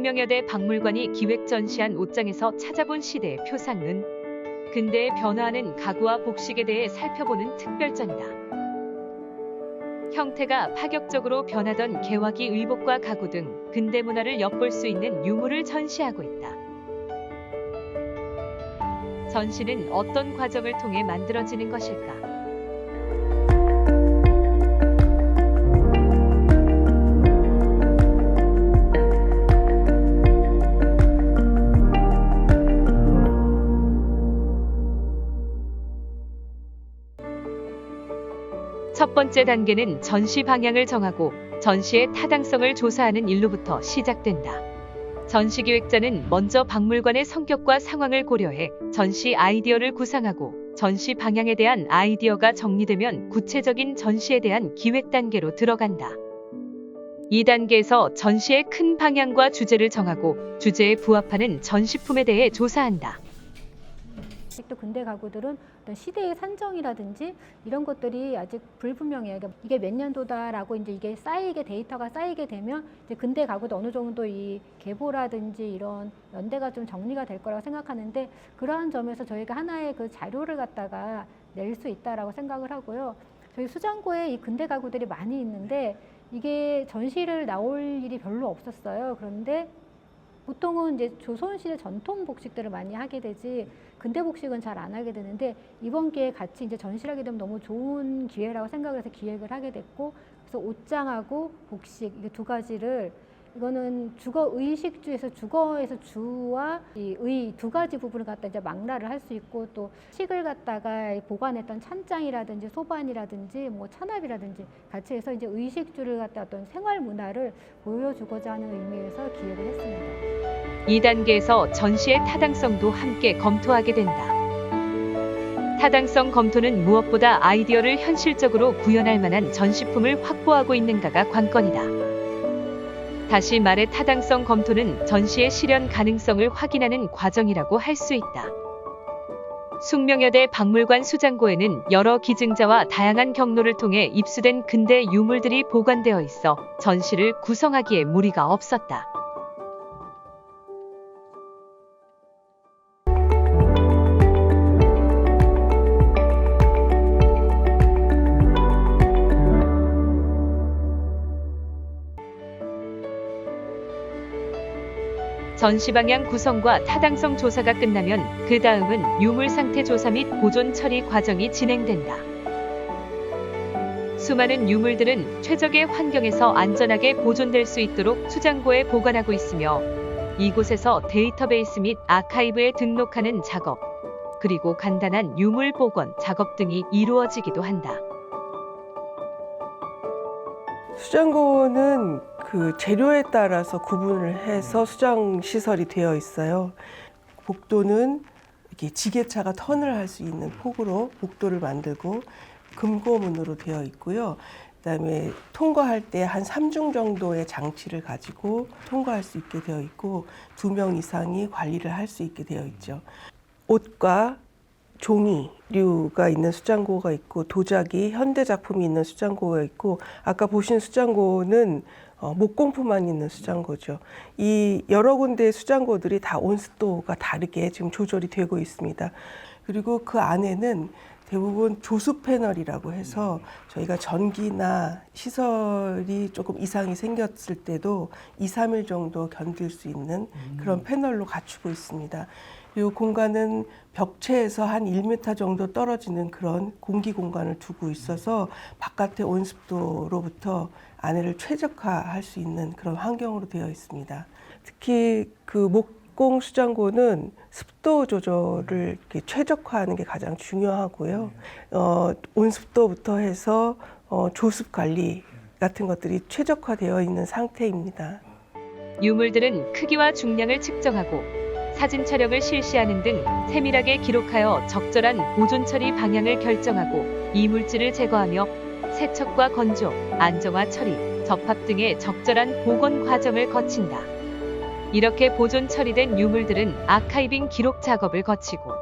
숙명여대 박물관이 기획 전시한 옷장에서 찾아본 시대의 표상은 근대의 변화하는 가구와 복식에 대해 살펴보는 특별전이다. 형태가 파격적으로 변하던 개화기 의복과 가구 등 근대 문화를 엿볼 수 있는 유물을 전시하고 있다. 전시는 어떤 과정을 통해 만들어지는 것일까? 첫 번째 단계는 전시 방향을 정하고 전시의 타당성을 조사하는 일로부터 시작된다. 전시 기획자는 먼저 박물관의 성격과 상황을 고려해 전시 아이디어를 구상하고 전시 방향에 대한 아이디어가 정리되면 구체적인 전시에 대한 기획 단계로 들어간다. 이 단계에서 전시의 큰 방향과 주제를 정하고 주제에 부합하는 전시품에 대해 조사한다. 아직도 근대 가구들은 어떤 시대의 산정이라든지 이런 것들이 아직 불분명해요. 그러니까 이게 몇 년도다라고 이제 이게 쌓이게 데이터가 쌓이게 되면 이제 근대 가구도 어느 정도 이 계보라든지 이런 연대가 좀 정리가 될 거라고 생각하는데 그러한 점에서 저희가 하나의 그 자료를 갖다가 낼 수 있다라고 생각을 하고요. 저희 수장고에 이 근대 가구들이 많이 있는데 이게 전시를 나올 일이 별로 없었어요. 그런데 보통은 이제 조선시대 전통 복식들을 많이 하게 되지 근대 복식은 잘 안 하게 되는데 이번 기회에 같이 이제 전시를 하게 되면 너무 좋은 기회라고 생각을 해서 기획을 하게 됐고 그래서 옷장하고 복식 이 두 가지를 이거는 주거 의식주에서 주거에서 주와 이 의 두 가지 부분을 갖다 이제 망라를 할 수 있고 또 식을 갖다가 보관했던 찬장이라든지 소반이라든지 뭐 찬압이라든지 같이 해서 이제 의식주를 갖다 어떤 생활 문화를 보여주고자 하는 의미에서 기획을 했습니다. 2단계에서 전시의 타당성도 함께 검토하게 된다. 타당성 검토는 무엇보다 아이디어를 현실적으로 구현할 만한 전시품을 확보하고 있는가가 관건이다. 다시 말해 타당성 검토는 전시의 실현 가능성을 확인하는 과정이라고 할 수 있다. 숙명여대 박물관 수장고에는 여러 기증자와 다양한 경로를 통해 입수된 근대 유물들이 보관되어 있어 전시를 구성하기에 무리가 없었다. 전시 방향 구성과 타당성 조사가 끝나면 그 다음은 유물 상태 조사 및 보존 처리 과정이 진행된다. 수많은 유물들은 최적의 환경에서 안전하게 보존될 수 있도록 수장고에 보관하고 있으며 이곳에서 데이터베이스 및 아카이브에 등록하는 작업, 그리고 간단한 유물 복원 작업 등이 이루어지기도 한다. 수장고는 그 재료에 따라서 구분을 해서 수장 시설이 되어 있어요. 복도는 이렇게 지게차가 턴을 할 수 있는 폭으로 복도를 만들고 금고문으로 되어 있고요. 그다음에 통과할 때 한 3중 정도의 장치를 가지고 통과할 수 있게 되어 있고 두 명 이상이 관리를 할 수 있게 되어 있죠. 옷과 종이류가 있는 수장고가 있고 도자기 현대 작품이 있는 수장고가 있고 아까 보신 수장고는 어, 목공품만 있는 수장고죠. 이 여러 군데의 수장고들이 다 온습도가 다르게 지금 조절이 되고 있습니다. 그리고 그 안에는 대부분 조수 패널이라고 해서 저희가 전기나 시설이 조금 이상이 생겼을 때도 2, 3일 정도 견딜 수 있는 그런 패널로 갖추고 있습니다. 이 공간은 벽체에서 한 1m 정도 떨어지는 그런 공기 공간을 두고 있어서 바깥의 온습도로부터 안에를 최적화할 수 있는 그런 환경으로 되어 있습니다. 특히 그 목공 수장고는 습도 조절을 이렇게 최적화하는 게 가장 중요하고요. 어, 온습도부터 해서 어, 조습 관리 같은 것들이 최적화되어 있는 상태입니다. 유물들은 크기와 중량을 측정하고 사진 촬영을 실시하는 등 세밀하게 기록하여 적절한 보존 처리 방향을 결정하고 이물질을 제거하며 세척과 건조, 안정화 처리, 접합 등의 적절한 복원 과정을 거친다. 이렇게 보존 처리된 유물들은 아카이빙 기록 작업을 거치고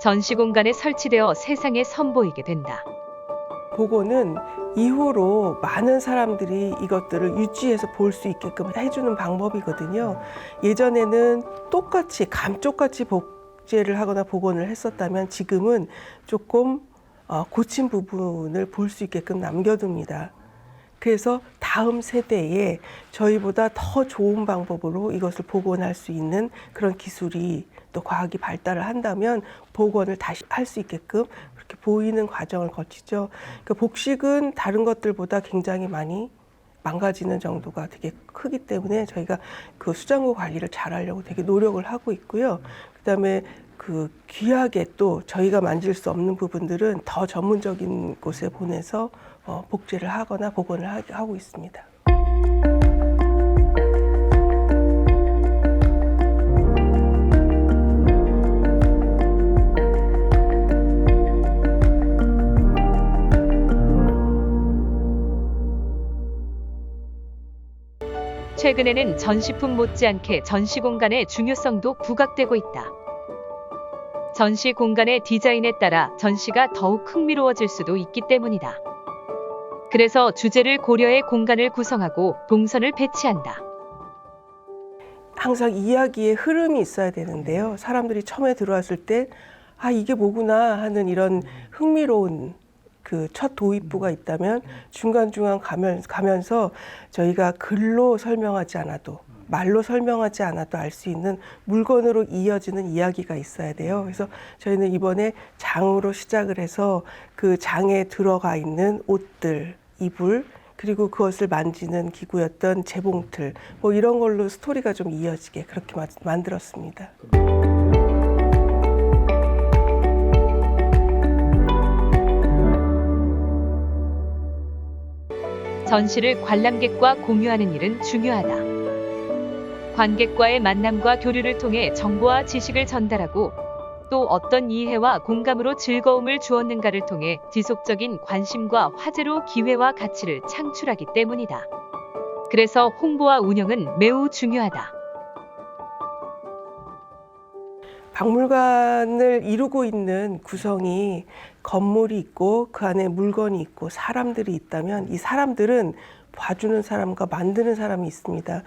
전시 공간에 설치되어 세상에 선보이게 된다. 복원은 이후로 많은 사람들이 이것들을 유지해서 볼 수 있게끔 해주는 방법이거든요. 예전에는 똑같이 감쪽같이 복제를 하거나 복원을 했었다면 지금은 조금 어, 고친 부분을 볼 수 있게끔 남겨둡니다. 그래서 다음 세대에 저희보다 더 좋은 방법으로 이것을 복원할 수 있는 그런 기술이 또 과학이 발달을 한다면 복원을 다시 할 수 있게끔 그렇게 보이는 과정을 거치죠. 그 복식은 다른 것들보다 굉장히 많이 망가지는 정도가 되게 크기 때문에 저희가 그 수장고 관리를 잘 하려고 되게 노력을 하고 있고요. 그다음에 그 귀하게 또 저희가 만질 수 없는 부분들은 더 전문적인 곳에 보내서 어, 복제를 하거나 복원을 하- 하고 있습니다. 최근에는 전시품 못지않게 전시 공간의 중요성도 부각되고 있다. 전시 공간의 디자인에 따라 전시가 더욱 흥미로워질 수도 있기 때문이다. 그래서 주제를 고려해 공간을 구성하고 동선을 배치한다. 항상 이야기의 흐름이 있어야 되는데요. 사람들이 처음에 들어왔을 때, 아, 이게 뭐구나 하는 이런 흥미로운 그 첫 도입부가 있다면 중간중간 가면, 가면서 저희가 글로 설명하지 않아도 말로 설명하지 않아도 알 수 있는 물건으로 이어지는 이야기가 있어야 돼요. 그래서 저희는 이번에 장으로 시작을 해서 그 장에 들어가 있는 옷들, 이불, 그리고 그것을 만지는 기구였던 재봉틀, 뭐 이런 걸로 스토리가 좀 이어지게 그렇게 마- 만들었습니다. 전시를 관람객과 공유하는 일은 중요하다. 관객과의 만남과 교류를 통해 정보와 지식을 전달하고 또 어떤 이해와 공감으로 즐거움을 주었는가를 통해 지속적인 관심과 화제로 기회와 가치를 창출하기 때문이다. 그래서 홍보와 운영은 매우 중요하다. 박물관을 이루고 있는 구성이 건물이 있고 그 안에 물건이 있고 사람들이 있다면 이 사람들은 봐주는 사람과 만드는 사람이 있습니다.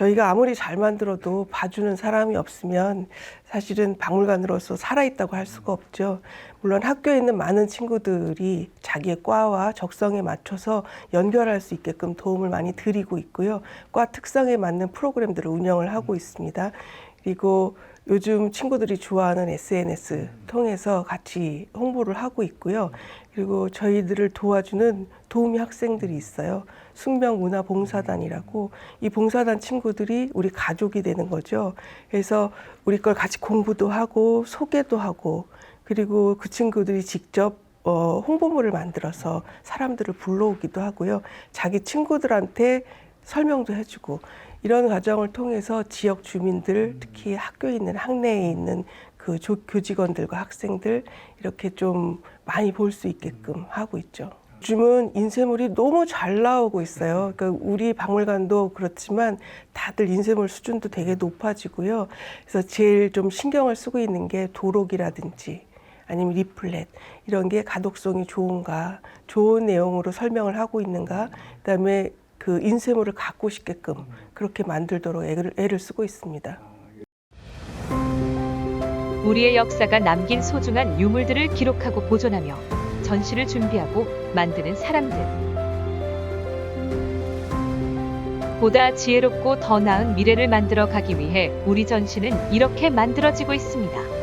저희가 아무리 잘 만들어도 봐주는 사람이 없으면 사실은 박물관으로서 살아있다고 할 수가 없죠. 물론 학교에 있는 많은 친구들이 자기의 과와 적성에 맞춰서 연결할 수 있게끔 도움을 많이 드리고 있고요. 과 특성에 맞는 프로그램들을 운영을 하고 있습니다. 그리고 요즘 친구들이 좋아하는 SNS 통해서 같이 홍보를 하고 있고요. 그리고 저희들을 도와주는 도우미 학생들이 있어요. 숙명문화봉사단이라고 이 봉사단 친구들이 우리 가족이 되는 거죠. 그래서 우리 걸 같이 공부도 하고 소개도 하고 그리고 그 친구들이 직접 어, 홍보물을 만들어서 사람들을 불러오기도 하고요. 자기 친구들한테 설명도 해주고 이런 과정을 통해서 지역 주민들 특히 학교에 있는 학내에 있는 그 조- 교직원들과 학생들 이렇게 좀 많이 볼 수 있게끔 하고 있죠. 요즘은 인쇄물이 너무 잘 나오고 있어요. 그러니까 우리 박물관도 그렇지만 다들 인쇄물 수준도 되게 높아지고요. 그래서 제일 좀 신경을 쓰고 있는 게 도록이라든지 아니면 리플렛 이런 게 가독성이 좋은가, 좋은 내용으로 설명을 하고 있는가, 그다음에 그 인쇄물을 갖고 싶게끔 그렇게 만들도록 애를, 애를 쓰고 있습니다. 우리의 역사가 남긴 소중한 유물들을 기록하고 보존하며 전시를 준비하고 만드는 사람들. 보다 지혜롭고 더 나은 미래를 만들어 가기 위해 우리 전시는 이렇게 만들어지고 있습니다.